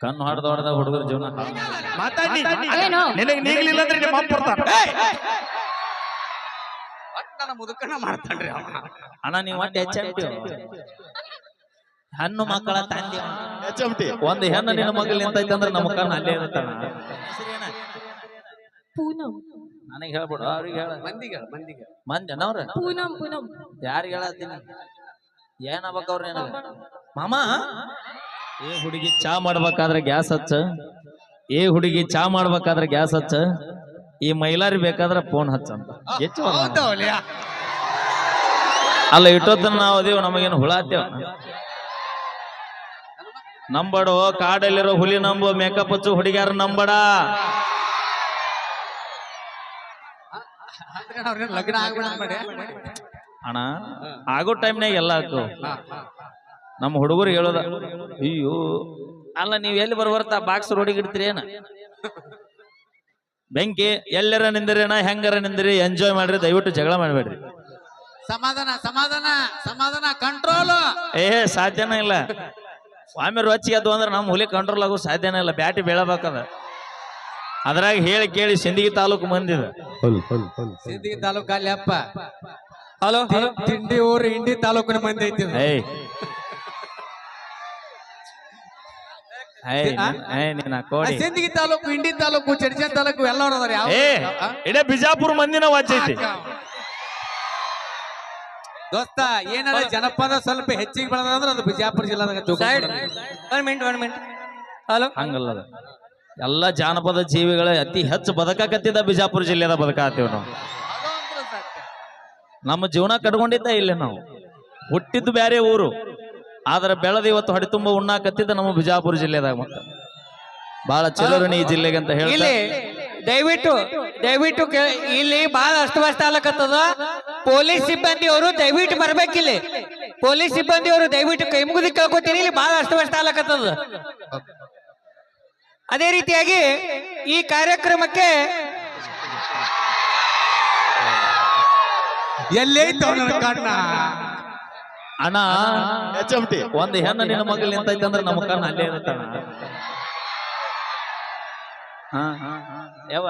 ಕಣ್ಣು ಹೊಡೆದ ಹೊಡೆದ ಹುಡುಗರ ಜೀವನ ಹಾಳ್ ಮಾತಾಡಿ ಏನು ನಿನಗ್ ನೀಗ್ಲಿಲ್ಲ ಅಂದ್ರೆ ನಿಮ್ಮ ಅಪ್ಪ ಬರ್ತಾನ ಒಟ್ ಮುದುಕನ ಮಾಡ್ತಾನ್ರಿ ಅವ. ಅಣ್ಣ ನೀವು ಒಟ್ಟು ಹೆಚ್ಚು ಹಣ್ಣು ಮಕ್ಕಳ ತಂದೆ. ಒಂದ್ ಎಚ್ ಎಂ ಟಿ ಒಂದು ಹೆಣ್ಣು ನಿನ್ನ ಮಗಳು ನಿಂತೈತೆ ಅಂದ್ರೆ ನಮ್ಮ ಕಣ್ಣು ಅಲ್ಲೇ ಇರುತ್ತ ಪೂನಂ. ನನಗೆ ಹೇಳ್ಬಿಡು ಅವ್ರಿಗೆ ಹೇಳ. ಮಂದಿಗೆ ಮಂದಿಗೆ ಮಂದಿ ಪೂನಂ ಪೂನಂ. ಯಾರಿಗೆ ಹೇಳತ್ತೀನಿ? ಏನಾಗ್ಬೇಕು ಅವ್ರ ಏನಾಗ ಮಾಮ? ಏ ಹುಡುಗಿ ಚಾ ಮಾಡ್ಬೇಕಾದ್ರೆ ಗ್ಯಾಸ್ ಹಚ್ಚ. ಏ ಹುಡುಗಿ ಚಾ ಮಾಡ್ಬೇಕಾದ್ರೆ ಗ್ಯಾಸ್ ಹಚ್ಚ. ಈ ಮೈಲಾರಿ ಬೇಕಾದ್ರೆ ಫೋನ್ ಹಚ್ಚ ಅಂತ. ಹೆಚ್ಚು ಅಲ್ಲ ಇಟ್ಟೊತ್ತನ ನಾವು ಅದೇವ್ ನಮಗೇನು ಹುಳ ಹತ್ತೇವ ನಂಬಡು ಕಾಡಲ್ಲಿರೋ ಹುಲಿ ನಂಬು ಮೇಕಪ್ ಹಚ್ಚು ಹುಡುಗಿಯಾರ ನಂಬಡ. ಲಗ್ನ ಆಗ್ಬಿಡ ಅಣ್ಣ ಆಗೋ ಟೈಮ್ನಾಗ ಎಲ್ಲ ಹಾಕು. ನಮ್ಮ ಹುಡುಗರು ಹೇಳೋದ ಅಯ್ಯೋ ಅಲ್ಲ ನೀವ್ ಎಲ್ಲಿ ಬರ್ಬರ್ತಾ ಬಾಕ್ಸ್ ರೋಡಿಗೆ ಇಡ್ತೀರಿ ಏನ? ಬೆಂಕಿ ಎಲ್ಲರ ನಿಂದಿರೇನ ಹೆಂಗರ ನಿಂದಿರಿ ಎಂಜಾಯ್ ಮಾಡ್ರಿ ದಯವಿಟ್ಟು ಜಗಳ ಮಾಡ್ಬೇಡ್ರಿ. ಸಮಾಧಾನ ಸಮಾಧಾನ ಸಮಾಧಾನ ಕಂಟ್ರೋಲ್ ಏ ಸಾಧ್ಯನೇ ಇಲ್ಲ. ಸ್ವಾಮಿ ರೊಚ್ಚಿಗೆ ಅದು ಅಂದ್ರೆ ನಮ್ಮ ಹುಲಿ ಕಂಟ್ರೋಲ್ ಆಗೋ ಸಾಧ್ಯನೇ ಇಲ್ಲ. ಬ್ಯಾಟಿ ಬೀಳಬೇಕದ ಅದ್ರಾಗ ಹೇಳಿ ಕೇಳಿ ಸಿಂದಗಿ ತಾಲೂಕು ಮಂದಿದ. ಸಿಂದಗಿ ತಾಲೂಕು ಅಲ್ಲಿ ಅಪ್ಪ. ಹಲೋ ತಿಂಡಿ ಊರು ಇಂಡಿ ತಾಲೂಕಿನ ಮಂದಿ ಐತಿ. ಏಯ್ ಏಯ್ ನೀನ್- ಏಯ್ ನೀನ್ ಆ ಕೋಡಿ ಸಿಂದಗಿ ತಾಲೂಕು ಇಂಡಿ ತಾಲೂಕು ಚಡ್ಚನ್ ತಾಲೂಕು ಎಲ್ಲ ಅದಾರ ಯಾವ ಏ ಇಡೇ ಬಿಜಾಪುರ ಮಂದಿನ ವಾಚೈತಿ ದೋಸ್ತ ಏನಾರ ಜನಪದ ಸ್ವಲ್ಪ ಹೆಚ್ಚಿಗೆ ಬೆಳದ ಅಂದ್ರೆ ಅದು Bijapur ಜಿಲ್ಲಾದಾಗ side one minute one minute hello ಹಂಗಲ್ಲ ಅದು. ಎಲ್ಲ ಜಾನಪದ ಜೀವಿಗಳ ಅತಿ ಹೆಚ್ಚು ಬದುಕಾಕತ್ತಿದ್ದ ಬಿಜಾಪುರ ಜಿಲ್ಲೆದ ಬದುಕಾತೀವಿ ನಾವು. ನಮ್ಮ ಜೀವನ ಕಟ್ಕೊಂಡಿದ್ದ ಇಲ್ಲೇ ನಾವು. ಹುಟ್ಟಿದ್ದು ಬ್ಯಾರೆ ಊರು. ಆದ್ರೆ ಬೆಳೆದ ಇವತ್ತು ಹೊಡೆ ತುಂಬ ಉಣ್ಣಾಕತ್ತಿದ್ದ ನಮ್ಮ ಬಿಜಾಪುರ ಜಿಲ್ಲೆದಾಗ ಮತ್ತೆ. ಬಹಳ ಚಲೋರಣಿ ಈ ಜಿಲ್ಲೆಗೆ ಅಂತ ಹೇಳಿ ಇಲ್ಲಿ ದಯವಿಟ್ಟು ದಯವಿಟ್ಟು ಕೇ- ಇಲ್ಲಿ ಬಹಳ ಅಸ್ತವ್ಯಸ್ತ ಆಲಕತ್ತದ ಪೊಲೀಸ್ ಸಿಬ್ಬಂದಿ ಅವರು ದಯವಿಟ್ಟು ಬರ್ಬೇಕಿಲ್ಲಿ ಪೊಲೀಸ್ ಸಿಬ್ಬಂದಿ ಅವರು ದಯವಿಟ್ಟು ಕೈ ಮುಗಿದು ಕೇಳ್ಕೊತೀನಿ ಇಲ್ಲಿ ಬಹಳ ಅಸ್ತವ್ಯಸ್ತ ಆಲಕತ್ತದ ಅದೇ ರೀತಿಯಾಗಿ ಈ ಕಾರ್ಯಕ್ರಮಕ್ಕೆ ಎಲ್ಲೇ ಕಣ್ಣ? ಅಣ್ಣ ಎಚ್ ಎಂ ಟಿ ಒಂದು ಹೆಣ್ಣು ನಿನ್ನ ಮಗಳು ನಿಂತೈತೆ ಅಂದ್ರೆ ನಮ್ಮ ಕಣ್ಣು ಅಲ್ಲೇ ಹಾ. ಯಾವ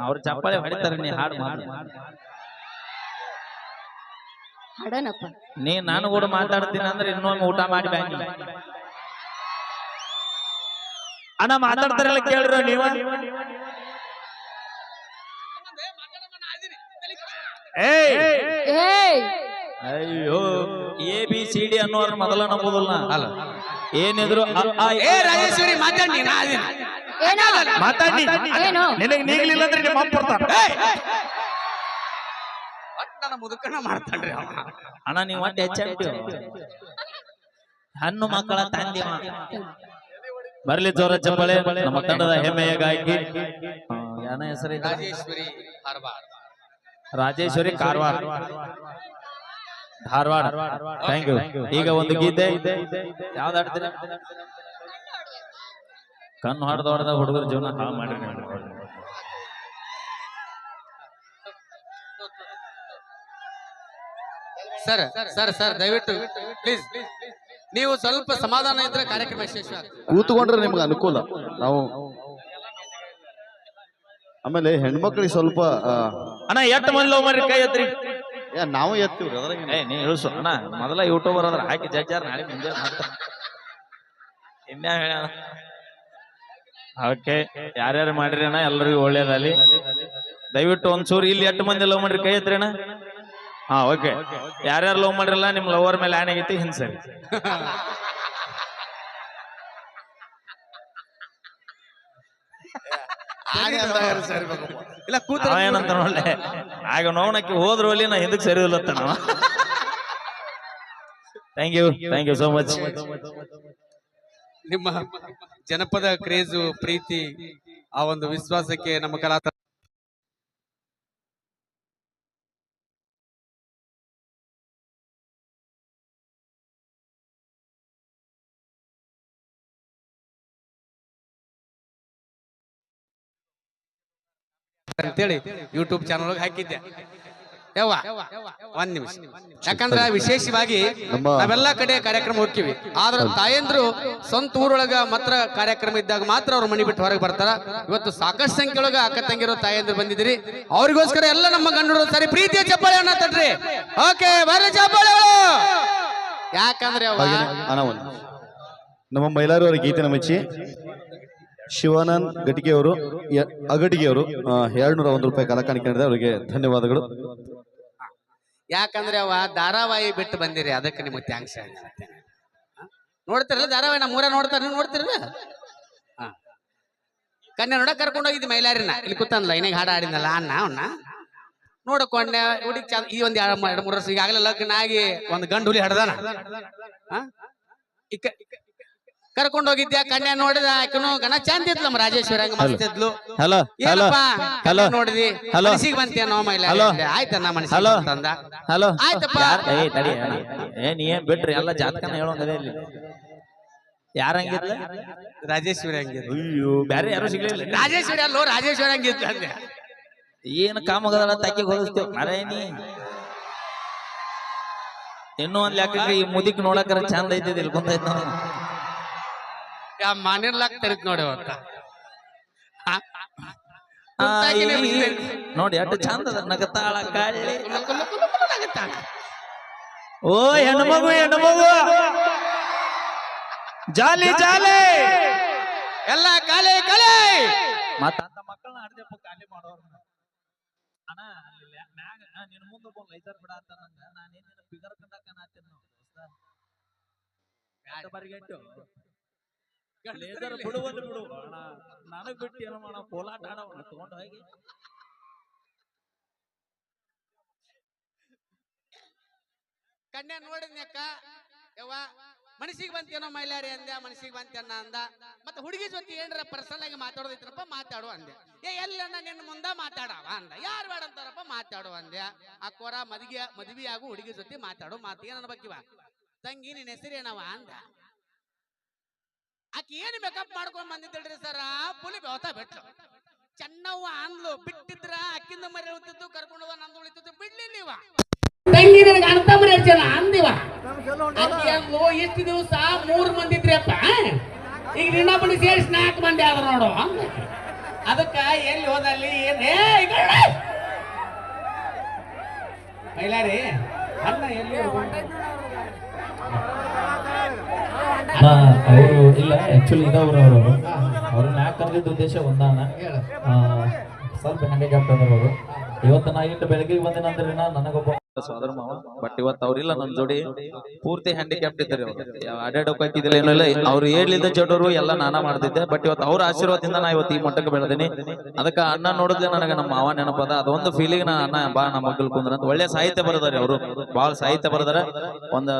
ಅವ್ರ ಚಪ್ಪಾಳೆ ಹೊಡಿತಾರೆ ನೀ ಹಾಡು ಮಾಡಿ ಹಾಡನಪ್ಪ. ನೀ ನಾನು ಕೂಡ ಮಾತಾಡ್ತೀನಿ ಅಂದ್ರೆ ಇನ್ನೊಮ್ಮೆ ಊಟ ಮಾಡಿ ಬ್ಯಾಂಕ್ ಅಣ್ಣ ಮಾತಾಡ್ತಾರಲ್ಲ ಕೇಳ್ರ ನೀವ. ಏಯ್! ಏಯ್! ಅಯ್ಯೋ ಎ ಬಿ ಸಿ ಡಿ ಅನ್ನೋರ್ ಮೊದಲ ನಂಬುದಿಲ್ಲ. ಅಲ್ಲ. ಏನಿದ್ರು ಏ ರಾಜೇಶ್ವರಿ ಮಾತಾಡಿ. ಏನೋ ಮಾತಾಡಿ. ಏನು? ನೀಗ್ಲಿಲ್ಲ ಅಂದ್ರೆ ನಿಮ್ಮ ಅಪ್ಪ ಬರ್ತಾನ ಒಟ್ ನನ್ನ ಮುದುಕನ ಮಾಡ್ತಾನ್ರಿ ಅವ. ಅಣ್ಣ ನೀವು ಒಟ್ಟು ಹೆಚ್ಚ ಹಣ್ಣು ಮಕ್ಕಳ ತಂದೆ. ಬರ್ಲಿ ಜೋರ ಚಪ್ಪಳೆ. ನಮ್ಮ ತಂಡದ ಹೆಮ್ಮೆಯ ಗಾಯಕಿ ಯಾನ ಹೆಸರು ರಾಜೇಶ್ವರಿ ರಾಜೇಶ್ವರಿ ಕಾರವಾರ. ಧಾರವಾಡ. ಥ್ಯಾಂಕ್ ಯು ಈಗ ಒಂದು ಗೀತೆ. ಯಾವ್ದು ಹಾಡ್ತೀರಾ? ಕಣ್ಣು ಹೊಡೆದ ಹೊಡೆದ ಹುಡುಗರ ಜೀವನ ಹಾಳು ಮಾಡ್ರಿ ಸರ್ ಸರ್ ಸರ್ ದಯವಿಟ್ಟು ಪ್ಲೀಸ್ ನೀವು ಸ್ವಲ್ಪ ಸಮಾಧಾನ ಇದ್ರೆ ಕಾರ್ಯಕ್ರಮ ಯಶಸ್ವಿ ಆಗ್ತದೆ. ಕೂತ್ಕೊಂಡ್ರೆ ನಿಮ್ಗೆ ಅನುಕೂಲ. ನಾವು ಆಮೇಲೆ ಹೆಣ್ಮಕ್ಳಿಗೆ ಸ್ವಲ್ಪ ಅಣ್ಣ ಎಷ್ಟು ಮಂದಿ ಲವ್ ಮಾಡ್ರಿ? ಕೈ ಎತ್ರಿ ಏ, ನಾವು ಎತ್ತೀವ್ರಿ ಅದ್ರಾಗ ಏ ನೀ ಇಳಿಸು ಅಣ್ಣ. ಮೊದಲ ಯೂಟ್ಯೂಬರ್ ಅದ್ರ ಹಾಕಿ ಜಜ್ಜಾರ ನಾಳೆ ಮುಂಜಾನೆ ಮಾಡ್ತಾರೆ. ಇನ್ಯಾ ಓಕೆ ಯಾರ್ಯಾರು ಮಾಡ್ರಿ ಅಣ್ಣ? ಎಲ್ಲರಿಗೂ ಒಳ್ಳೇದಲ್ಲಿ ದಯವಿಟ್ಟು ಒಂದ್ಸೂರು ಇಲ್ಲಿ ಎಷ್ಟು ಮಂದಿ ಲವ್ ಮಾಡ್ರಿ? ಕೈ ಎತ್ರಿ ಅಣ್ಣ? ಹಾ ಓಕೆ. ಯಾರ್ಯಾರು ಲವ್ ಮಾಡಿರಲ್ಲ ನಿಮ್ ಲವರ್ ಮೇಲೆ ಆಣೆ ಆಗೈತಿ? ಇಲ್ಲ ಕೂತ ಅವ ಏನಂತ ನೋಡ್ಲೆ? ಆಗ ನೋವಣಕ್ಕೆ ಹೋದ್ರು ಅಲ್ಲಿ ನಾ ಹಿಂದಕ್ಕೆ ಸರಿ ಇಲ್ಲತ್ತ ನಾವು. Thank you thank you so much ನಿಮ್ಮ ಜನಪದ ಕ್ರೇಜು ಪ್ರೀತಿ ಆ ಒಂದು ವಿಶ್ವಾಸಕ್ಕೆ ನಮ್ಮ ಕಲಾ ಅಂತೇಳಿ ಯೂಟ್ಯೂಬ್ ಚಾನಲ್ ಹಾಕಿದ್ದೆ. ಯವ್ವ ಒಂದ್ ನಿಮಿಷ. ಯಾಕಂದ್ರ ವಿಶೇಷವಾಗಿ ನಾವೆಲ್ಲಾ ಕಡೆ ಕಾರ್ಯಕ್ರಮ ಹೋಗ್ತೀವಿ. ಆದ್ರ ತಾಯಂದ್ರು ಸ್ವಂತ ಊರೊಳಗ ಮಾತ್ರ ಕಾರ್ಯಕ್ರಮ ಇದ್ದಾಗ ಮಾತ್ರ ಅವ್ರ ಮನಿ ಬಿಟ್ಟು ಹೊರಗೆ ಬರ್ತಾರ. ಇವತ್ತು ಸಾಕಷ್ಟು ಸಂಖ್ಯೆಯೊಳಗ ಅಕ್ಕ ತಂಗಿರೋ ತಾಯಂದ್ರು ಬಂದಿದ್ರಿ ಅವ್ರಿಗೋಸ್ಕರ ಎಲ್ಲ ನಮ್ಮ ಗಂಡರು ಸರಿ ಪ್ರೀತಿಯ ಚಪ್ಪಾಳೆಯನ್ನ ತಡ್ರಿ ಓಕೆ ಬರ್ರಿ ಚಪ್ಪಾಳೆ ಯಾಕಂದ್ರೆ ನಮ್ಮ ಮೈಲಾರವರ ಗೀತೆ ಗೀತೆನ ಮೆಚ್ಚಿ ಶಿವಾನಂದ್ ಗಟಿಗೆಯವರು ಅಗಟಿಗೆಯವರು ಎರಡ್ನೂರ ಒಂದು ರೂಪಾಯಿ ಕಲಾಕಾಣಿಕೆ ನೀಡಿದೆ ಅವರಿಗೆ ಧನ್ಯವಾದಗಳು. ಯಾಕಂದ್ರೆ ಅವ ಧಾರಾವಾಹಿ ಬಿಟ್ಟು ಬಂದಿರಿ, ಅದಕ್ಕೆ ನಿಮಗೆ ಥ್ಯಾಂಕ್ಸ್ ನೋಡ್ತಿರಲ್ಲ ಧಾರಾವಾಹಿ ನಮ್ಮ ಊರ ನೋಡ್ತಾರ, ನೀವು ನೋಡ್ತಿರಲ್ಲ? ನೋಡ ಕರ್ಕೊಂಡು ಹೋಗಿದ್ದಿ ಮೈಲಾರಿನ. ಇಲ್ಲಿ ಕೂತಂದ್ಲ ಇನ್ನೇ ಹಾಡ ಆಡಿದ್ನಲ್ಲ ಅಣ್ಣ ಅವನ್ನ ನೋಡಕೊಂಡೆ, ಹುಡುಗಿ ಚಂದ, ಈ ಒಂದ್ ಎರಡು ಮೂರು ವರ್ಷ, ಈಗಾಗಲೇ ಲಗ್ನ ಆಗಿ ಒಂದು ಗಂಡು ಹುಲಿ ಹಡ್ದಾನ ಕರ್ಕೊಂಡು ಹೋಗಿದ್ಯಾ ಕನ್ಯಾ ನೋಡಿದ ಆಕನು ಗಣ ಚಂದ ಇದ್ಲಮ್ಮ ರಾಜೇಶ್ವರ ಹಂಗ ಮಸ್ತ್ ಇದ್ಲು ಹಲೋ. ಹಲೋ. ಹಲೋ. ನೋಡಿದಿ? ಹಲೋ. ಮನಸ್ಸಿಗೆ ಬಂತೇನೋ ಮೈಲಾರಿ? ಹಲೋ. ಆಯ್ತಣ್ಣ ಮನಸ್ಸಿಗೆ ಹಲೋ. ತಂದ ಹಲೋ. ಆಯ್ತಪ್ಪ. ಏ ತಡಿ. ಏ ನೀ ಏನ್ ಬಿಟ್ರಿ? ಎಲ್ಲ ಜಾತಕನ ಹೇಳೋಂಗದೇ ಇಲ್ಲಿ. ಯಾರಂಗಿದ್ಲ ರಾಜೇಶ್ವರಿ ಹಂಗಿದ್ರು ಅಯ್ಯೋ ಬ್ಯಾರೆ ಯಾರು ಸಿಗ್ಲಿಲ್ಲ. ರಾಜೇಶ್ವರಿ ಅಲ್ಲೋ ರಾಜೇಶ್ವರಿ ಹಂಗಿತ್ತು ಅಂದೆ. ಏನ್ ಕಾಮಗದಲ್ಲ ತಕ್ಕಿ ಹೋಲಿಸ್ತೇವ್ ಅರೆ ನೀ. ಇನ್ನೂ ಒಂದ್ ಲೆಕ್ಕಕ್ಕೆ ಈ ಮುದಿಕ್ ನೋಡಕರ ಚಂದ ಐತಿದ್ ಇಲ್ಕೊಂತ ಕುಂತೈತ್ ನಾವು ಯಾ ಮನೆರ್ಲಾಕ್ ತೆರಿತ್ ನೋಡಿ ಅವತ್ತ. ನೋಡಿ ಅಷ್ಟು ಚಂದ ನಗತಾಳ ಕಾಳಿ. ಓ ಹೆಣ್ಮಗು ಹೆಣ್ಮಗು ಜಾಲಿ ಜಾಲಿ ಎಲ್ಲ ಕಾಲಿ ಕಾಲಿ ಮತ್ತ ಅಂತ ಮಕ್ಕಳನ್ನ ಅಡ್ದಪ್ಪ ಖಾಲಿ ಮಾಡೋರು. ಅಣ್ಣ ಅಲ್ಲಿ ಮ್ಯಾಗ ಮುಂದೆ ಒಬ್ಬ ಲೈಸರ್ ಬಿಡ ನಂಗ ಏನಿನ ಫಿಗರ್ ಕಂಡಾಕ ನಾತೀನಿ ನಾವು ದೋಸ್ತ ಬರಿಗೆಟ್ಟು ಲೇಸರ್ ಬಿಡುವಲ್ಲಿ ಬಿಡು. ಅಣ್ಣ ನನಗ್ ಬಿಟ್ಟು ಏನೋ ಮಾಡ ಕೋಲಾಟ ಆಡೋಣ. ತಗೊಂಡು ಹೋಗಿ. ಕನ್ಯಾ ನೋಡಿದ್ನಕ್ಕ ಯವ್ವ ಮನಸ್ಸಿಗೆ ಬಂತೇನೋ ಮೈಲಾರಿ ಅಂದೆ ಮನಸ್ಸಿಗೆ ಬಂತೇನ ಅಂದ. ಮತ್ತೆ ಹುಡುಗಿ ಜೊತೆ ಏನ್ರ ಪರ್ಸನಲ್ ಆಗಿ ಮಾತಾಡೋದಿತ್ತರಪ್ಪ ಮಾತಾಡು ಅಂದೆ. ಏ ಎಲ್ಲಣ್ಣ ನಿನ್ನ ಮುಂದ ಮಾತಾಡವ ಅಂದ. ಯಾರು ಬೇಡ ಅಂತಾರಪ್ಪ ಮಾತಾಡು ಅಂದೆ. ಅಕ್ಕೋರ ಮದ್ಗೆ ಮದ್ವಿ ಆಗು ಹುಡುಗಿ ಜೊತೆ ಮಾತಾಡು ಮಾತು. ಏನ್ ಬಕ್ಕಿವ ತಂಗಿ ನಿನ್ನ ಹೆಸರೇನವ ಅಂದ. ಆಕಿ ಏನು ಮೇಕಪ್ ಮಾಡ್ಕೊಂಡ್ ಬಂದಿದ್ದಳ್ರಿ ಸರ ಪುಲಿ ಬೆವತ ಬಿಟ್ಲು. ಚೆನ್ನವ್ವ ಅಂದ್ಲು ಬಿಟ್ಟಿದ್ರ ಅಕ್ಕಿಂದ ಮರಿ ಉಳಿತಿತ್ತು ಕರ್ಕೊಂಡು ಹೋದ ನಂದು ಉಳಿತಿತ್ತು ಬಿಡ್ಲಿಲ್ಲ ಇವ. ತಂಗಿ ನನಗೆ ಅರ್ಥ ಮರಿ ಜನ ಅಂದಿವ ಅಕ್ಕಿ ಅಂದ್ಲು ಇಷ್ಟು ದಿವಸ ಮೂರು ಮಂದಿ ಇದ್ರಪ್ಪ ಈಗ ನಿನ್ನ ಬಳಿ ಸೇರಿಸಿ ನಾಲ್ಕು ಮಂದಿ ಆದ್ರ ನೋಡು ಅಂದ. ಅದಕ್ಕ ಎಲ್ಲಿ ಹೋದಲ್ಲಿ ಏನೇ? ಬೈಲಾರಿ ಅಣ್ಣ ಎಲ್ಲಿ ಅವರು ಇಲ್ಲ ಆಕ್ಚುಲಿ ಇದವ್ರು ಅವರು ಅವ್ರನ್ನ ಯಾಕೆ ಕರೆದಿದ್ದ ಉದ್ದೇಶ ಒಂದಾನ ಸ್ವಲ್ಪ ಹ್ಯಾಂಡಿಕ್ಯಾಪ್ಟ್ ಅವರು ಇವತ್ತು ನಾ ಇಟ್ಟು ಬೆಳಗ್ಗೆ ಬಂದಿನಂದ್ರೆ ನನಗೊಬ್ಬ ಸೋದರ ಮಾವ. ಬಟ್ ಇವತ್ತು ಅವ್ರಿಲ್ಲ ನನ್ ಜೋಡಿ. ಪೂರ್ತಿ ಹ್ಯಾಂಡಿಕ್ಯಾಪ್ಟ್ ಇದ್ದಾರೆ ಅಡ್ಡಾಡೋಕ್ ಹಾಕಿದಿಲ್ಲ ಏನೂ ಇಲ್ಲ. ಅವ್ರು ಹೇಳಿದ ಜೋಡರು ಎಲ್ಲ ನಾನಾ ಮಾಡ್ತಿದ್ದೆ. ಬಟ್ ಇವತ್ತು ಅವ್ರ ಆಶೀರ್ವಾದದಿಂದ ನಾ ಇವತ್ತು ಈ ಮಟ್ಟಕ್ಕೆ ಬೆಳೆದೀನಿ. ಅದಕ್ಕೆ ಅಣ್ಣ ನೋಡಿದ್ರೆ ನನಗೆ ನಮ್ಮ ಮಾವ ನೆನಪದ. ಅದೊಂದು ಫೀಲಿಂಗ್ ನಾ ಅಣ್ಣ, ಬಾ, ನಮ್ಮ ಮಗ್ಗಲ್ ಕುಂದ್ರ ಅಂತ. ಒಳ್ಳೆ ಸಾಹಿತ್ಯ ಬರೆದಾರೆ ಅವರು ಬಹಳ ಸಾಹಿತ್ಯ ಬರೆದಾರೆ. ಒಂದ,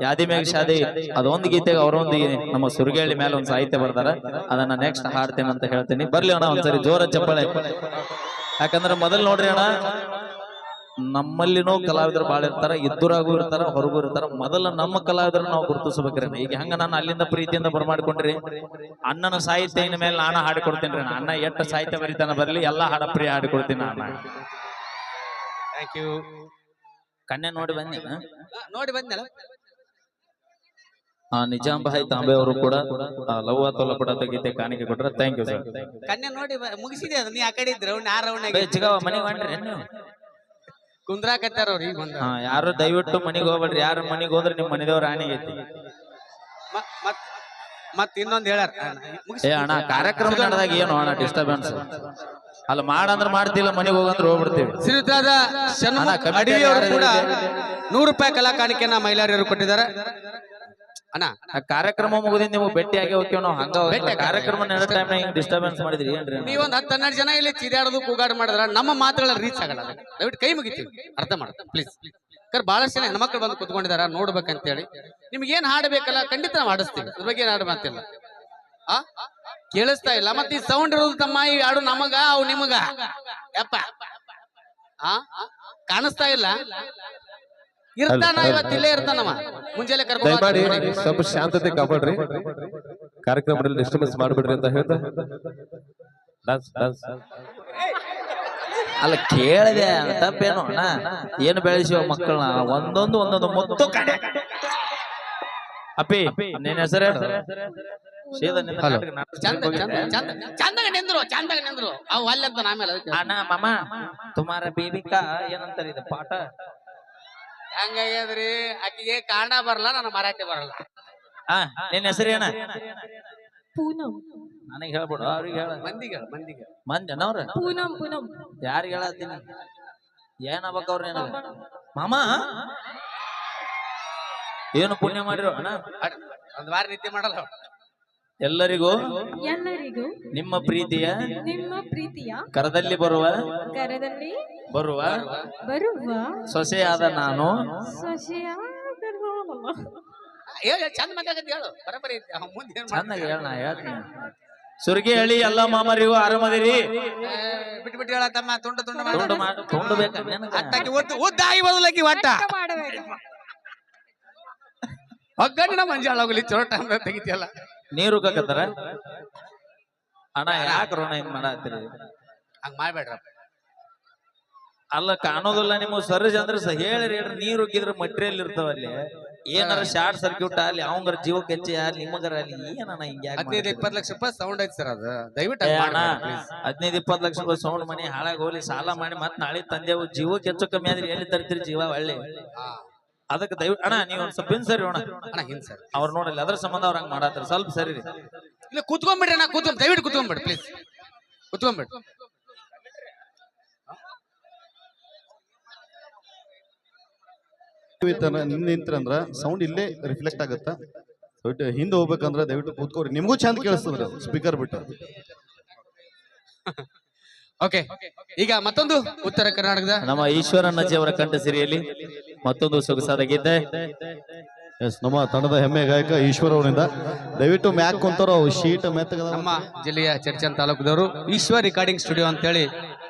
ಯಾದಿ ಮ್ಯಾಗ ಶಾದಿ. ಅದೊಂದು ಗೀತೆಗೆ ಅವರೊಂದು ನಮ್ಮ ಸುರ್ಗೇಳಿ ಮೇಲೆ ಒಂದು ಸಾಹಿತ್ಯ ಬರ್ದಾರ. ಅದನ್ನ ನೆಕ್ಸ್ಟ್ ಹಾಡ್ತೇನೆ ಅಂತ ಹೇಳ್ತೀನಿ. ಬರ್ಲಿ ಅಣ್ಣ ಒಂದ್ಸರಿ ಜೋರ ಚಪ್ಪಳೆ. ಯಾಕಂದ್ರೆ ಮೊದಲ್ ನೋಡ್ರಿ ಅಣ್ಣ ನಮ್ಮಲ್ಲಿನೂ ಕಲಾವಿದರು ಬಾಳ ಇರ್ತಾರ ಇದ್ದೂರಾಗೂ ಇರ್ತಾರ ಹೊರಗೂ ಇರ್ತಾರ. ಮೊದಲ ನಮ್ಮ ಕಲಾವಿದರು ನಾವು ಗುರುತಿಸ್ಬೇಕ್ರಿ ಈಗ ಹಂಗ ನಾನು ಅಲ್ಲಿಂದ ಪ್ರೀತಿಯಿಂದ ಬರಮಾಡ್ಕೊಂಡ್ರಿ? ಅಣ್ಣನ ಸಾಹಿತ್ಯ ಇನ್ನ ಮೇಲೆ ನಾನು ಹಾಡಿಕೊಡ್ತೀನಿ ಅಣ್ಣ ಅಣ್ಣ ಎಷ್ಟು ಸಾಹಿತ್ಯ ಬರಿತಾನ ಬರಲಿ ಎಲ್ಲಾ ಹಾಡ ಪ್ರಿಯ ಹಾಡಿಕೊಡ್ತೀನಿ ಅಣ್ಣ. ಥ್ಯಾಂಕ್ ಯು ಕನ್ಯಾ ನೋಡಿ ಬನ್ನಿ. ನೋಡಿ ಬನ್ನಿ ನಿಜಾಂ ಭಾಯ್ ತಾಂಬೆ ಅವರು ಕೂಡ ಲವ್ ಕೂಡ ಗೀತೆ ಕಾಣಿಕೆ ಕೊಟ್ರೆ. ಥ್ಯಾಂಕ್ ಯು ಸರ್ ಕನ್ಯಾ ನೋಡಿ ಮುಗಿಸಿದೆ ಅದು. ನೀ ಆ ಕಡೆ ಇದ್ರೆ ಆ ರೌಂಡ್ ಮನೆಗೆ ಮಾಡ್ರಿ ಕುಂದ್ರಾಕತ್ತಾರ ಅವ್ರು ಈಗ ಬಂದ ಹಾ ಯಾರು ದಯವಿಟ್ಟು ಮನೆಗೆ ಹೋಗ್ಬೇಡ್ರಿ. ಯಾರು ಮನೆಗೆ ಹೋದ್ರೆ ನಿಮ್ ಮನೆದೇವ್ರ ಆಣಿಗೆ ಐತಿ ಮತ್ ಮತ್ ಇನ್ನೊಂದ್ ಹೇಳಾರ ಏ ಅಣ್ಣ ಕಾರ್ಯಕ್ರಮ ನಡೆದಾಗ ಏನು ಅಣ್ಣ ಡಿಸ್ಟರ್ಬೆನ್ಸ್ ಅಲ್ಲ ಮಾಡಂದ್ರ ಮಾಡ್ತಿಲ್ಲ ಮನೆಗೆ ಹೋಗಂದ್ರೆ ಹೋಗ್ಬಿಡ್ತೀವಿ. ಶ್ರೀಯುತರಾದ ಷಣ್ಮುಖ ಅಣ್ಣ, ಕಮಿಟಿ ಅವರು ಕೂಡ? ನೂರು ರೂಪಾಯಿ ಕಲಾ ಕಾಣಿಕೆಯನ್ನ ಮಹಿಳೆಯರು ಕೊಟ್ಟಿದ್ದಾರೆ. ಅಣ್ಣ ಕಾರ್ಯಕ್ರಮ ಮುಗಿದಿಂದ ನೀವು ಭೇಟಿ ಆಗಿ ಹೋಗ್ತೀವಿ ನಾವು ಹಂಗ ಭೇಟಿ ಕಾರ್ಯಕ್ರಮ ಟೈಮ್ ಹಿಂಗ್ ಡಿಸ್ಟರ್ಬೆನ್ಸ್ ಮಾಡಿದ್ರಿ ಏನ್ರಿ ನೀವು ನೀವೊಂದ್ ಹತ್ತು ಹನ್ನೆರಡು ಜನ ಇಲ್ಲಿ ಚಿದಾಡೋದು ಕೂಗಾಡ್ ಮಾಡಿದ್ರ ನಮ್ಮ ಮಾತುಗಳ ರೀಚ್ ಆಗಲ್ಲ ದಯವಿಟ್ಟು ಕೈ ಮುಗಿತೀವಿ. ಅರ್ಥ ಮಾಡ ಪ್ಲೀಸ್ ಕರ್ ಬಹಳಷ್ಟು ಜನ ಹೆಣ್ಮಕ್ಳು ಬಂದು ಕುತ್ಕೊಂಡಿದಾರ ನೋಡ್ಬೇಕಂತೇಳಿ ನಿಮ್ಗೆ ಏನ್ ಹಾಡಬೇಕಲ್ಲ ಖಂಡಿತ ನಾವು ಹಾಡಿಸ್ತೀವಿ. ಅದ್ರ ಬಗ್ಗೆ ಏನು ಹಾಡು ಮಾತಿಲ್ಲ ಆ? ಕೇಳಿಸ್ತಾ ಇಲ್ಲ. ಮತ್ತೆ ಈ ಸೌಂಡ್ ಇರೋದು ತಮ್ಮ ಈ ಹಾಡು ನಮಗ ಅವು ನಿಮಗ. ಯಪ್ಪ. ಆ? ಕಾಣಿಸ್ತಾ ಇಲ್ಲ? ಇರ್ತಾನ ಇವತ್ತು ಇಲ್ಲೇ ಇರ್ತಾನವ. ಮುಂಜಾನೆ ದಯಮಾಡಿ ಕರ್ಕೊಂಡು ಸ್ವಲ್ಪ ಶಾಂತತೆ ಕಾಪಾಡ್ರಿ. ಕಾರ್ಯಕ್ರಮದಲ್ಲಿ ಡಿಸ್ಟರ್ಬೆನ್ಸ್ ಮಾಡ್ಬಿಡ್ರಿ ಅಂತ ಹೇಳ್ತಾ ಡಾನ್ಸ್ ಡಾನ್ಸ್ ಅಲ್ಲ ಕೇಳಿದೆ ತಪ್ಪೇನು ಅಣ್ಣ? ಏನು ಬೆಳೆಸಿವ ಮಕ್ಕಳನ್ನ? ಒಂದೊಂದು ಒಂದೊಂದು ಮುತ್ತು ಕಡೆ. ಅಪ್ಪಿ. ನಿನ್ನ ಹೆಸರು ಸೀದಾ ನಿನ್ನ ನಾಟಕ ಚಂದ ಚಂದ ಹೋಗಿದ್ದೆ? ಚಂದ ಚಂದಾಗ ನಿಂದ್ರು ಚಂದಾಗ ನಿಂದ್ರು. ಅವ್ ಅಲ್ಲಂತ ಆಮೇಲೆ ಅದಕ್ಕೆ. ಅಣ್ಣ ಮಾಮ ತುಮಾರ ಬೇಬಿಕಾ ಏನಂತಾರೆ ಇದು ಪಾಠ? ಹೆಂಗಾಗ್ಯದ್ರಿ? ಆಕಿಗೆ ಕಾರಣ ಬರಲ್ಲ ನನ್ನ ಮರಾಠಿ ಬರಲ್ಲ. ಹಾ ನಿನ್ನ ಹೆಸರು ಏನ? ಪೂನಂ. ನನಗೆ ಹೇಳ್ಬಿಡು. ಅವ್ರಿಗೆ ಹೇಳ. ಮಂದಿಗೆ ಹೇಳು, ಮಂದಿಗೆ ಹೇಳು. ಮಂದಿ ಅವ್ರ ಪೂನಂ ಪೂನಂ. ಯಾರಿಗೆ ಹೇಳತ್ತೀನಿ? ಏನಾಗ್ಬೇಕು ಅವ್ರ ಏನಾಗ ಮಾಮ? ಏನು ಪುಣ್ಯ ಮಾಡಿರೋ ಅಣ್ಣ? ಒಂದ್ ವಾರ ನಿದ್ದೆ ಮಾಡಲ್ಲ. ಎಲ್ಲರಿಗೂ ಎಲ್ಲರಿಗೂ ನಿಮ್ಮ ಪ್ರೀತಿಯ ನಿಮ್ಮ ಪ್ರೀತಿಯ ಕರದಲ್ಲಿ ಬರುವ ಕರದಲ್ಲಿ ಬರುವ ಬರುವ ಸೊಸೆಯಾದ ನಾನು. ಸೊಸೆಯಾದ ಹೇಳು ಹೇಳು, ಚಂದ ಹೇಳು. ಬರಬರಿ ಮುಂದೆ ಏನ್ ಚೆನ್ನಾಗಿ ಹೇಳ ನಾ ಹೇಳ್ತೀನಿ. ಸುರ್ಗಿ ಹಳ್ಳಿ ಎಲ್ಲ ಮಾಮರಿಗೂ ಆರಾಮದಿರಿ. ಬಿಟ್ಟು ಬಿಟ್ಟು ಹೇಳ ತಮ್ಮ ತುಂಡು. ತುಂಡು ಮಾಡಿ ತುಂಡು ಬೇಕ ನಿನಗ? ಅಟ್ಟಾಕಿ ಉದ್ದ ಆಗಿ ಒಟ್ಟ. ಒಗ್ಗಣ್ಣ ಮಂಜಾಳ ಹೋಗ್ಲಿ ಟೈಮ್ ತೆಗಿತಿಯಲ್ಲ. ನೀರು ಕಕ್ಕತ್ತಾರ ಅಣ್ಣ ಯಾಕೆ ಋಣ ಹಿಂಗ್ ಮಾಡತ್ತೀರಿ? ಹಂಗ ಮಾಡ್ಬೇಡ್ರ ಅಲ್ಲ ಕಾಣೋದಿಲ್ಲ ನಿಮ್ಮ ಸರ್ಜ್ ಅಂದ್ರೆ ಸಹ ಹೇಳ್ರಿ ಹೇಳ್ರಿ ನೀರು ಉಗ್ಗಿದ್ರೆ ಮಟೀರಿಯಲ್ ಇರ್ತಾವ ಅಲ್ಲಿ. ಏನಾರ ಶಾರ್ಟ್ ಸರ್ಕ್ಯೂಟ್ ಅಲ್ಲಿ ಅವಂಗರ ಜೀವಕ್ಕೆ ಹೆಚ್ಚಿ ಅಲ್ಲಿ ನಿಮಗರ ಅಲ್ಲಿ ಏನಣ್ಣ ಹಿಂಗ ಹದಿನೈದು? ಇಪ್ಪತ್ತು ಲಕ್ಷ ರೂಪಾಯಿ ಸೌಂಡ್ ಐತಿ ಸರ್ ಅದು. ದಯವಿಟ್ಟು. ಹದಿನೈದು ಇಪ್ಪತ್ತು ಲಕ್ಷ ರೂಪಾಯಿ ಸೌಂಡ್ ಮನಿ ಹಾಳಾಗಿ ಹೋಗ್ಲಿ ಸಾಲ ಮಾಡಿ ಮತ್ತೆ ನಾಳೆ ತಂದೆವು ಜೀವಕ್ಕೆ ಹೆಚ್ಚು ಕಮ್ಮಿ ಆದ್ರೆ ಎಲ್ಲಿ ತರ್ತೀರಿ ಜೀವ ಒಳ್ಳೆ. ಅದಕ್ಕೆ ದಯವಿಟ್ಟು ಅಣ್ಣ ನೀವು ಒಂದ್ ಸ್ವಲ್ಪ ಹಿಂದ್ ಸರಿ ಅಣ್ಣ ಅಣ್ಣ ಹಿಂದ್ ಸರ್. ಅವ್ರು ನೋಡಲ್ಲ ಅದ್ರ ಸಂಬಂಧ ಅವ್ರ ಹಂಗ್ ಮಾಡತ್ತಾರ ಸ್ವಲ್ಪ ಸರಿ ರೀ ಇಲ್ಲ ಕೂತ್ಕೊಂಡ್ಬಿಡ್ರಿ ಅಣ್ಣ ಕೂತ್ಕೊಂಡ್ ದಯವಿಟ್ಟು ಕೂತ್ಕೊಂಡ್ಬಿಡಿ ಪ್ಲೀಸ್ ಕೂತ್ಕೊಂಡ್ಬಿಡಿ ನಿಂತ್ರಂದ್ರ ಸೌಂಡ್ ಇಲ್ಲೇ ರಿಫ್ಲೆಕ್ಟ್ ಆಗತ್ತ? ದಯವಿಟ್ಟು ಹಿಂದೆ ಹೋಗ್ಬೇಕಂದ್ರ ದಯವಿಟ್ಟು ಕೂತ್ಕೋರಿ ನಿಮಗೂ ಚಂದ ಕೇಳಿಸ್ತದ್ರ ಸ್ಪೀಕರ್ ಬಿಟ್ಟು. ಓಕೆ ಈಗ ಮತ್ತೊಂದು ಉತ್ತರ ಕರ್ನಾಟಕದ ನಮ್ಮ ಈಶ್ವರಣ್ಣಜಿ ಅವರ ಕಂಠ ಸಿರಿಯಲ್ಲಿ ಮತ್ತೊಂದು ಸೊಗಸಾದ ಗೀತೆ. ಎಸ್ ನಮ್ಮ ತಂಡದ ಹೆಮ್ಮೆ ಗಾಯಕ ಈಶ್ವರ ಅವರಿಂದ. ದಯವಿಟ್ಟು ಮ್ಯಾಕ್ ಕುಂತಾರೋ ಶೀಟ್ ಮೆತ್ತಗದ ನಮ್ಮ ಜಿಲ್ಲೆಯ ಚರ್ಚನ್ ತಾಲೂಕದವರು ಈಶ್ವರ್ ರೆಕಾರ್ಡಿಂಗ್ ಸ್ಟುಡಿಯೋ ಅಂತೇಳಿ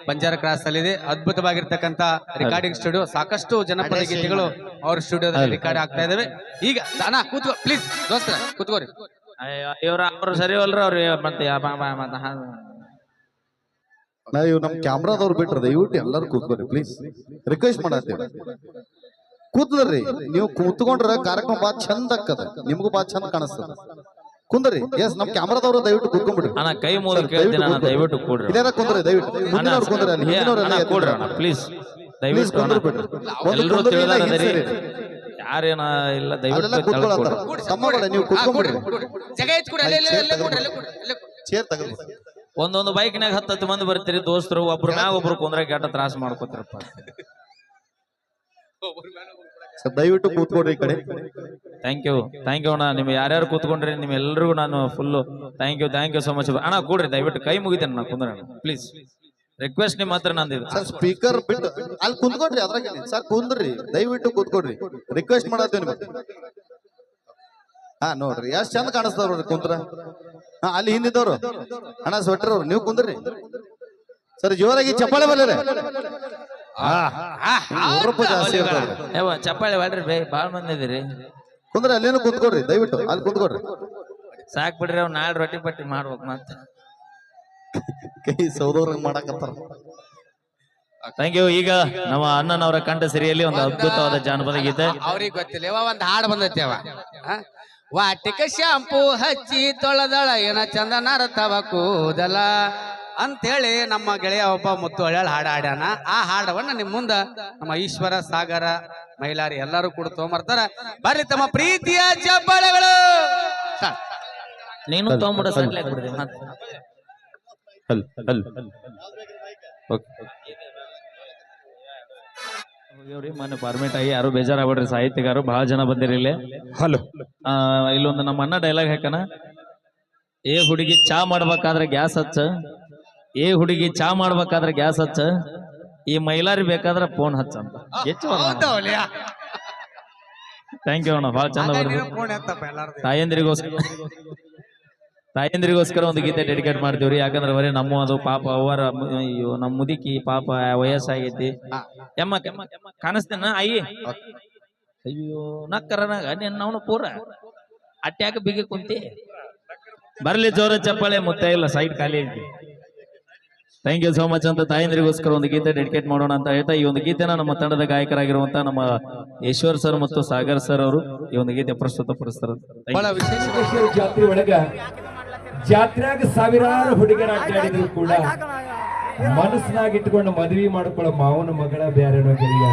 ಬಂಜಾರ ಕ್ರಾಸ್ ಅಲ್ಲಿದೆ. ಅದ್ಭುತವಾಗಿರ್ತಕ್ಕಂತ ರೆಕಾರ್ಡಿಂಗ್ ಸ್ಟುಡಿಯೋ ಸಾಕಷ್ಟು ಜನಪದ ಗೀತೆಗಳು ಅವ್ರ ಸ್ಟುಡಿಯೋದಲ್ಲಿ ರೆಕಾರ್ಡ್ ಆಗ್ತಾ ಇದಾವೆ. ಈಗ ಅಣ್ಣ ಕೂತ್ಕೋ ಪ್ಲೀಸ್ ದೋಸ್ತ ಕೂತ್ಕೋರಿ. ಇವ್ರ ಅವ್ರು ಸರಿ ಅಲ್ರ ಅವ್ರು. ಮತ್ತೆ ನಾ ಇವ್ ನಮ್ ಕ್ಯಾಮ್ರಾದವ್ರು ಬಿಟ್ರ ದಯವಿಟ್ಟು ಎಲ್ಲರೂ ಕೂತ್ಕೋರಿ ಪ್ಲೀಸ್ ರಿಕ್ವೆಸ್ಟ್ ಮಾಡತ್ತೀವಿ ಕೂತ್ರಿ ನೀವು ಕೂತ್ಕೊಂಡ್ರ ಕಾರ್ಯಕ್ರಮ ಬಾ ಚಂದ ಅಕ್ಕದ ನಿಮ್ಗೂ ಬಾ ಚಂದ ಕಾಣಿಸ್ತದ ಕುಂದ್ರಿ ಎಸ್ ನಮ್ ಕ್ಯಾಮ್ರಾದವ್ರು ದಯವಿಟ್ಟು ಕೂತ್ಕೊಂಡ್ಬಿಡ್ರಿ ಅಣ್ಣ ಕೈ ಮೂಲಕ ಕೇಳ್ತೀನಿ ಅಣ್ಣ ದಯವಿಟ್ಟು ಕೂಡ್ರಿ ಇಲ್ಲೇನ ಕುಂದ್ರಿ ದಯವಿಟ್ಟು ಮುಂದಿನವ್ರು ಕುಂದ್ರಿ ಅಲ್ಲಿ ಅಣ್ಣ, ಕೂಡ್ರಿ ಅಣ್ಣ ಪ್ಲೀಸ್ ದಯವಿಟ್ಟು ಕುಂದ್ರ ಎಲ್ಲರೂ ತಿಳಿದಾರದಿರಿ. ಯಾರೇನ ಇಲ್ಲ ದಯವಿಟ್ಟು ನೀವು ಕೂತ್ಕೊಂಡ್ಬಿಡ್ರಿ ಜಗ ಅಲ್ಲೇ ಅಲ್ಲೇ ಅಲ್ಲೇ. ಚೇರ್ ತಗದ್ರಿ ಒಂದೊಂದು ಬೈಕ್ನಾಗ ಹತ್ತತ್ತು ಮಂದಿ ಬರ್ತೀರಿ ದೋಸ್ತರು ಒಬ್ರು ಮ್ಯಾಗ ಒಬ್ರು ಕುಂದ್ರೆ ಕೆಟ್ಟ ತ್ರಾಸ ಮಾಡ್ಕೋತಿರಪ್ಪ. ಸರ್ ದಯವಿಟ್ಟು ಕೂತ್ಕೊಡ್ರಿ ಈ ಕಡೆ. ಥ್ಯಾಂಕ್ ಯು ಥ್ಯಾಂಕ್ ಯು ಅಣ್ಣ. ನಿಮ್ ಯಾರ್ಯಾರು ಕೂತ್ಕೊಂಡ್ರಿ ನಿಮ್ ಎಲ್ರಿಗೂ ನಾನು full thank you thank you so much ಅಣ್ಣ ಕೂಡ್ರಿ ದಯವಿಟ್ಟು ಕೈ ಮುಗಿತೇನೆ ನಾ ಕುಂದ್ರ ಪ್ಲೀಸ್ ರಿಕ್ವೆಸ್ಟ್ ನಿಮ್ಮ ಹತ್ರ ನಂದಿದೆ ಸರ್ ಸ್ಪೀಕರ್ ಬಿಟ್ಟು ಅಲ್ಲಿ ಕುಂತ್ಕೊಡ್ರಿ ಅದ್ರಾಗ ಸರ್ ಕುಂದ್ರಿ ದಯವಿಟ್ಟು ಕೂತ್ಕೊಡ್ರಿ ರಿಕ್ವೆಸ್ಟ್ ಮಾಡತ್ತೇನೆ. ನಿಮಗೆ ಹಾ ನೋಡ್ರಿ ಎಷ್ಟ್ ಚಂದ ಕಾಣಿಸ್ತಾರ ನೋಡ್ರಿ ಕುಂತ್ರ. ಅಲ್ಲಿ ಹಿಂದಿದ್ದವ್ರು. ಅಣ್ಣ ಸ್ವೆಟರ್ ಅವ್ರು ನೀವು ಕುಂದ್ರಿ. ಸರ್ ಜೋರಾಗಿ ಚಪ್ಪಾಳೆ ಬರ್ಲಿ. ಜಾಸ್ತಿ ಚಪ್ಪಾಳೆ ಬಾಡ್ರಿ ಬೇ ಬಾಳ್ ಮಂದಿ ಇದೀರಿ. ಕುಂದ್ರಿ ಅಲ್ಲೇನು ಕುಂತ್ಕೊಡ್ರಿ ದಯವಿಟ್ಟು ಅಲ್ಲಿ ಕುಂತ್ಕೊಡ್ರಿ. ಸಾಕ್ ಬಿಡ್ರಿ ಅವ್ರು ನಾಳೆ ರೊಟ್ಟಿ ಪಟ್ಟಿ ಮಾಡ್ಬೇಕು ಮತ್ತೆ. ಕೈ ಸೌದವ್ರಂಗ್ ಮಾಡಕತ್ತಾರ. Thank you. ಈಗ ನಮ್ಮ ಅಣ್ಣನವರ ಕಂಠ ಸಿರಿಯಲ್ಲಿ ಒಂದು ಅದ್ಭುತವಾದ ಜಾನಪದ ಗೀತೆ. ಅವ್ರಿಗೆ ಗೊತ್ತಿಲ್ಲ ಒಂದು ಒಂದ್ ಹಾಡು ಬಂದೈತಿ ಅವ ಆ? ವಾಟಿಕ ಶಾಂಪೂ ಹಚ್ಚಿ ತೊಳೆದಳ ಏನ ಚಂದ ನರತವ ಕೂದಲ? ಅಂತೇಳಿ ನಮ್ಮ ಗೆಳೆಯ ಒಬ್ಬ ಮುತ್ತು ಹಳ್ಯಾಳ ಹಾಡು ಹಾಡ್ಯಾನ ಆ ಹಾಡವನ್ನ ನಿಮ್ ಮುಂದ ನಮ್ಮ ಈಶ್ವರ ಸಾಗರ ಮಹಿಳಾರಿ ಎಲ್ಲರೂ ಕೂಡ ತೊಗೊಂಬರ್ತಾರ. ಬರ್ರಿ ತಮ್ಮ ಪ್ರೀತಿಯ ಚಪ್ಪಾಳೆಗಳು. ನೀನು ತಗೊಂಬಿಡ ಸಡ್ಲಾಕ್ ಬಿಡ್ರಿ ಮತ್ತೆ ಹಲ್ ಹಲ್ ಹೋಗ್ಯಾವ್ರಿ ಮೊನ್ನೆ ಪರ್ಮಿಟ್ ಆಗಿ ಯಾರು ಬೇಜಾರಾಗ್ಬೇಡ್ರಿ ಸಾಹಿತ್ಯಗಾರು ಬಹಳ ಜನ ಬಂದಿರಿ ಇಲ್ಲಿ. ಹಲೋ. ಆ, ಇಲ್ಲೊಂದು ನಮ್ಮ ಅಣ್ಣ ಡೈಲಾಗ್ ಹಾಕನ ಏ ಹುಡುಗಿ ಚಾ ಮಾಡ್ಬೇಕಾದ್ರೆ ಗ್ಯಾಸ್ ಹಚ್ಚ. ಏ ಹುಡುಗಿ ಚಾ ಮಾಡ್ಬೇಕಾದ್ರೆ ಗ್ಯಾಸ್ ಹಚ್ಚ. ಈ ಮೈಲಾರಿ ಬೇಕಾದ್ರೆ ಫೋನ್ ಹಚ್ಚ ಅಂತ. ಥ್ಯಾಂಕ್ ಯು ಅಣ್ಣ ಬಹಳ ಚಂದ ಬರ್ಬೇಕು ಫೋನ್ ಎತ್ತಪ್ಪ ಎಲ್ಲಾರ್ದು. ತಾಯಂದ್ರಿಗೋಸ್ಕರ. ತಾಯಂದ್ರಿಗೋಸ್ಕರ ಒಂದು ಗೀತೆ ಡೆಡಿಕೇಟ್ ಮಾಡ್ತೀವ್ರಿ. ಯಾಕಂದ್ರೆ ಬರೀ ನಮ್ಮ ಅದು ಪಾಪ ಅವರ ಅಯ್ಯೋ ನಮ್ಮ ಮುದುಕಿ ಪಾಪ ವಯಸ್ಸಾಗೈತಿ. ಎಮ್ಮ ಕೆಮ್ಮ ಕಾಣಿಸ್ತೇನ ಅಯ್ಯಿ. ಅಯ್ಯೋ ನಕ್ಕರನಾಗ ನಿನ್ನವನು ಪೂರ. ಅಟ್ಯಾಕ ಬಿಗಿ ಕುಂತಿ. ಬರ್ಲಿ ಜೋರ ಚಪ್ಪಾಳೆ ಮುತ್ತ ಇಲ್ಲ ಸೈಡ್ ಖಾಲಿ ಐತಿ. ಥ್ಯಾಂಕ್ ಯು ಸೋ ಮಚ್ ಅಂತ ತಾಯಂದ್ರಿಗೋಸ್ಕರ ಒಂದು ಗೀತೆ ಡೆಡಿಕೇಟ್ ಮಾಡೋಣ ಅಂತ ಹೇಳ್ತಾ ಈ ಒಂದು ಗೀತೆನ ನಮ್ಮ ತಂಡದ ಗಾಯಕರಾಗಿರುವಂತ ನಮ್ಮ ಯಶ್ವರ್ ಸರ್ ಮತ್ತು ಸಾಗರ್ ಸರ್ ಅವರು ಈ ಒಂದು ಗೀತೆ ಪ್ರಸ್ತುತಪಡಿಸ್ತಾರೆ. Thank ಜಾತ್ರೆಯಾಗ ಸಾವಿರಾರು ಹುಡುಗರ ಅಡ್ಡಾಡಿದ್ರು ಕೂಡ. ಮನಸ್ಸಿನಾಗ ಇಟ್ಕೊಂಡು ಮದ್ವಿ ಮಾಡ್ಕೊಳ್ಳೋ ಮಾವನ ಮಗಳ ಬೇರೆನೋ ಗೆಳೆಯ.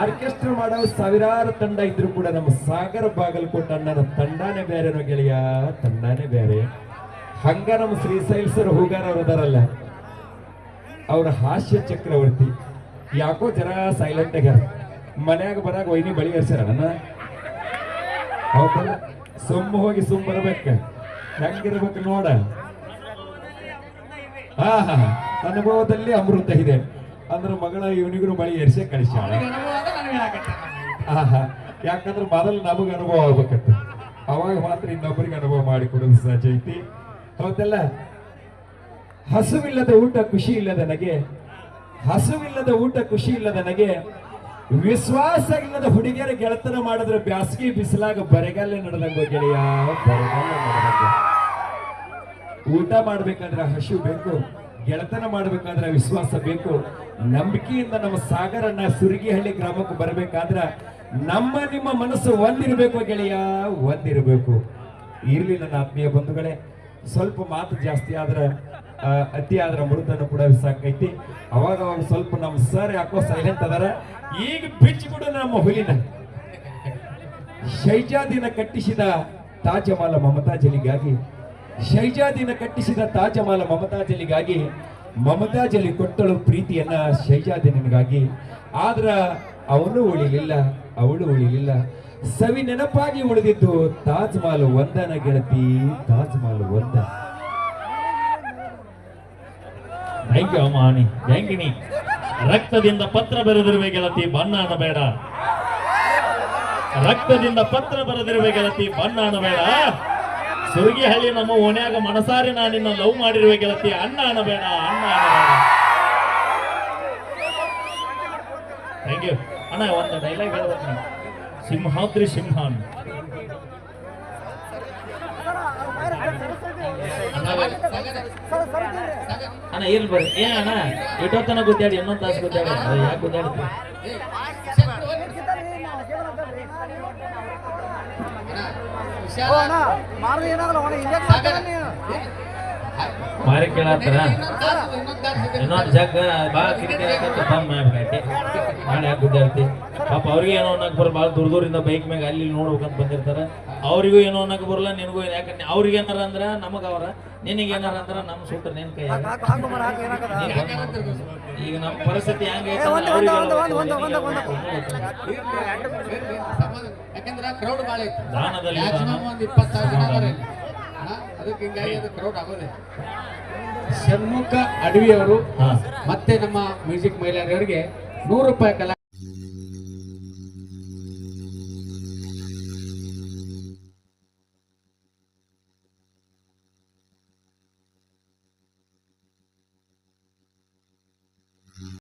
ಆರ್ಕೆಸ್ಟ್ರಾ ಮಾಡೋ ಸಾವಿರಾರು ತಂಡ ಇದ್ರು ಕೂಡ ನಮ್ಮ ಸಾಗರ ಬಾಗಲಕೋಟ ಅಣ್ಣನ ತಂಡಾನೇ ಬೇರೆನೋ ಗೆಳೆಯ ತಂಡಾನೇ ಬೇರೆ. ಹಂಗ ನಮ್ಮ ಶ್ರೀಶೈಲ್ ಸರ್ ಹೂಗಾರ ಅವ್ರ ಹಾಸ್ಯ ಚಕ್ರವರ್ತಿ. ಯಾಕೋ ಜರ ಸೈಲೆಂಟ್ ಆಗ್ಯಾರ ಮನ್ಯಾಗ ಬರಾಗ ವೈನಿ ಬಳಿ ಹರ್ಸ್ಯಾರ ಅಣ್ಣ. ಹೌದಲ್ಲ? ಸುಮ್ಮ ಹೋಗಿ ಸುಮ್ಮ ಬರ್ಬೇಕ. ಹೆಂಗಿರ್ಬೇಕು ನೋಡ. ಹಾ ಹಾ ಅನುಭವದಲ್ಲಿ ಅಮೃತ ಇದೆ. ಅಂದ್ರೆ ಮಗಳ ಇವನಿಗೂ ಬಳಿ ಎರ್ಸೆ ಕಳಿಸ್ಯಾಳ. ಆಹಾ ಯಾಕಂದ್ರೆ ಮೊದಲು ನಮಗ ಅನುಭವ ಆಗ್ಬೇಕಂತ. ಅವಾಗ ಮಾತ್ರ ಇನ್ನೊಬ್ಬರಿಗೆ ಅನುಭವ ಮಾಡಿಕೊಡೋದು ಸಹಜ ಐತಿ. ಹೌದಲ್ಲ? ಹಸುವಿಲ್ಲದ ಊಟ ಖುಷಿ ಇಲ್ಲದ ನನಗೆ ಹಸುವಿಲ್ಲದ ಊಟ ಖುಷಿ ಇಲ್ಲದ ನಗೆ ವಿಶ್ವಾಸ ಇಲ್ಲದ ಹುಡುಗಿಯರ ಗೆಳೆತನ ಮಾಡಿದ್ರೆ ಬ್ಯಾಸಗಿ ಬಿಸಿಲಾಗ ಬರೆಗಾಲ ನಡೆದಂಗ ಗೆಳೆಯ ಊಟ ಮಾಡ್ಬೇಕಾದ್ರೆ ಹಸು ಬೇಕು, ಗೆಳೆತನ ಮಾಡ್ಬೇಕಾದ್ರೆ ವಿಶ್ವಾಸ ಬೇಕು. ನಂಬಿಕೆಯಿಂದ ನಮ್ಮ ಸಾಗರನ್ನ ಸುರಗಿಹಳ್ಳಿ ಗ್ರಾಮಕ್ಕೆ ಬರಬೇಕಾದ್ರೆ ನಮ್ಮ ನಿಮ್ಮ ಮನಸ್ಸು ಒಂದಿರಬೇಕು ಗೆಳೆಯ, ಒಂದಿರಬೇಕು. ಇರ್ಲಿ ನನ್ನ ಆತ್ಮೀಯ ಬಂಧುಗಳೇ. ಸ್ವಲ್ಪ ಮಾತು ಜಾಸ್ತಿ ಆದ್ರೆ ಅತಿ ಆದ್ರೆ ಮೃತನು ಕೂಡ ಸಾಕೈತಿ ಅವಾಗ ಅವಾಗ ಸ್ವಲ್ಪ ನಮ್ಮ ಸರ್ ಯಾಕೋ ಸೈಲೆಂಟ್ ಅದಾರ. ಈಗ ಬಿಚ್ಚಿಬಿಡು ನಮ್ಮ ಹುಲಿನ. ಶೈಜಾದಿನ ಕಟ್ಟಿಸಿದ ತಾಜಮಾಲ ಮಮತಾಜಲಿಗಾಗಿ ಶೈಜಾದಿನ ಕಟ್ಟಿಸಿದ ತಾಜಮಾಲ ಮಮತಾಜಲಿಗಾಗಿ ಮಮತಾಜಲಿ ಕೊಟ್ಟಳು ಪ್ರೀತಿಯನ್ನ ಶೈಜಾದಿನಿಗಾಗಿ ಆದ್ರ ಅವನು ಉಳಿಲಿಲ್ಲ, ಅವಳು ಉಳಿಲಿಲ್ಲ. ಸವಿ ನೆನಪಾಗಿ ಉಳಿದಿದ್ದು ತಾಜ್ ಮಹಲ್ ಒಂದನ ಗೆಳತಿ, ತಾಜ್ ಮಹಲ್ ಒಂದ. ಥ್ಯಾಂಕ್ ಯು ರಕ್ತದಿಂದ ಪತ್ರ ಬರೆದಿರುವ ಗೆಳತಿ ಬಣ್ಣ ಅನ್ನಬೇಡ ರಕ್ತದಿಂದ ಪತ್ರ ಬರೆದಿರುವ ಗೆಳತಿ ಬಣ್ಣ ಅನ್ನಬೇಡ ಸುರಗಿಹಳ್ಳಿ ನಮ್ಮ ಓಣ್ಯಾಗ ಮನಸಾರಿ ನಾ ನಿನ್ನ ಲವ್ ಮಾಡಿರುವ ಗೆಳತಿ ಅಣ್ಣ ಅನ್ನಬೇಡ ಅಣ್ಣ ಥ್ಯಾಂಕ್ ಯು. ಅಣ್ಣ, ಒಂದು ಡೈಲಾಗ್ ಹೇಳ್ಬೇಕು. ಸಿಂಹಾದ್ರಿ ಸಿಂಹಾನ್. ಅಣ್ಣ ಇರ್ಲಿ ಬರ್ರಿ. ಏನ್ ಅಣ್ಣ ಇಟ್ಟೋತನ ಗುದ್ದಾಡಿ ಇನ್ನೊಂದು ತಾಸು ಗುದ್ದಾಡಿ ಯಾಕೆ ಗುದ್ದಾಡ್ತಿ ಮಾರಿ ಕೇಳತ್ತಾರ ಇನ್ನೊಂದು ಜಗ್ ಭಾಳ ಕಿರಿಕಿರಿ ಆಗತ್ತೆ ಬಮ್ ಆಗ್ಬಿಟ್ಟೈತಿ ನಾಳೆ ಯಾಕೆ ಗುದ್ದಾಡ್ತಿ ಪಾಪ ಅವ್ರಿಗೆ ಏನೋ ಅನ್ನಕ್ ಬರ್ ಭಾಳ ದೂರ ದೂರಿಂದ ಬೈಕ್ ಮ್ಯಾಗ ಅಲ್ಲಿ ನೋಡ್ಬೇಕಂತ ಬಂದಿರ್ತಾರ. ಅವ್ರಿಗೂ ಏನೋ ಅನ್ನಕ್ ಬರಲ್ಲ ನಿನಗೂ ಏನ್- ಯಾಕಂದ್ರೆ ಅವ್ರಿಗೆ ಏನಾರ ಅಂದ್ರ ನಮಗ ಅವರ ನಿನಗೆ ಏನಾರ ಅಂದ್ರ ನಮ್ಮ ಸೂತ್ರ ನಿನ್ ಕೈ ಈಗ ನಮ್ಮ ಪರಿಸ್ಥಿತಿ ಹೆಂಗೆ. ಯಾಕಂದ್ರೆ ಕ್ರೌಡ್ ಭಾಳ ದಾನದಲ್ಲಿ ಒಂದ್ ಇಪ್ಪತ್ತು ಸಾವಿರ ಜನ? ಅದಕ್ಕೆ ಹಿಂಗಾಗಿ ಅದು ಕ್ರೌಡ್ ಆಗೋದೆ ಷಣ್ಮುಖ ಅಡವಿಯವರು ಮತ್ತೆ ನಮ್ಮ ಮ್ಯೂಸಿಕ್ ಮಹಿಳೆಯರಿಗೆ ನೂರು ರೂಪಾಯಿ ಕಲಾ